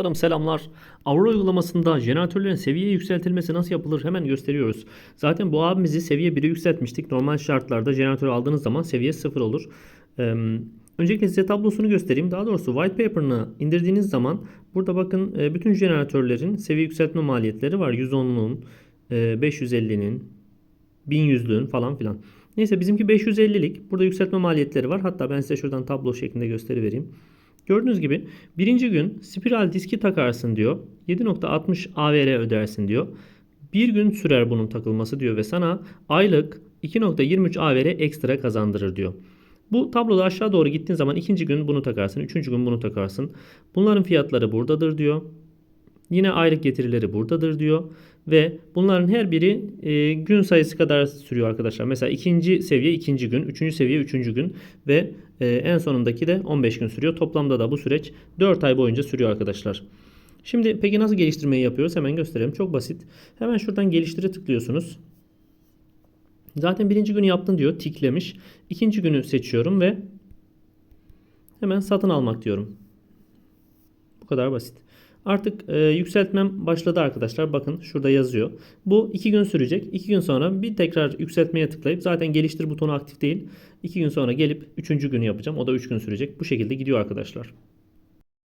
Dostlarım selamlar. Aurora uygulamasında jeneratörlerin seviye yükseltilmesi nasıl yapılır hemen gösteriyoruz. Zaten bu abimizi seviye 1'e yükseltmiştik. Normal şartlarda jeneratör aldığınız zaman seviye 0 olur. Ee, öncelikle size tablosunu göstereyim. Daha doğrusu white paper'ını indirdiğiniz zaman burada bakın bütün jeneratörlerin seviye yükseltme maliyetleri var. 110'un, e, 550'nin, 1100'lüğün falan filan. Neyse bizimki 550'lik. Burada yükseltme maliyetleri var. Hatta ben size şuradan tablo şeklinde gösterivereyim. Gördüğünüz gibi birinci gün spiral diski takarsın diyor. 7.60 AVR ödersin diyor. Bir gün sürer bunun takılması diyor ve sana aylık 2.23 AVR ekstra kazandırır diyor. Bu tabloda aşağı doğru gittiğin zaman ikinci gün bunu takarsın, üçüncü gün bunu takarsın. Bunların fiyatları buradadır diyor. Yine aylık getirileri buradadır diyor. Ve bunların her biri e, gün sayısı kadar sürüyor arkadaşlar. Mesela ikinci seviye ikinci gün, üçüncü seviye üçüncü gün ve e, en sonundaki de 15 gün sürüyor. Toplamda da bu süreç 4 ay boyunca sürüyor arkadaşlar. Şimdi peki nasıl geliştirmeyi yapıyoruz? Hemen gösterelim. Çok basit. Hemen şuradan geliştire tıklıyorsunuz. Zaten birinci günü yaptın diyor. Tiklemiş. İkinci günü seçiyorum ve hemen satın almak diyorum. Bu kadar basit. Artık e, yükseltmem başladı arkadaşlar. Bakın şurada yazıyor. Bu 2 gün sürecek. 2 gün sonra bir tekrar yükseltmeye tıklayıp zaten geliştir butonu aktif değil. 2 gün sonra gelip 3. günü yapacağım. O da 3 gün sürecek. Bu şekilde gidiyor arkadaşlar.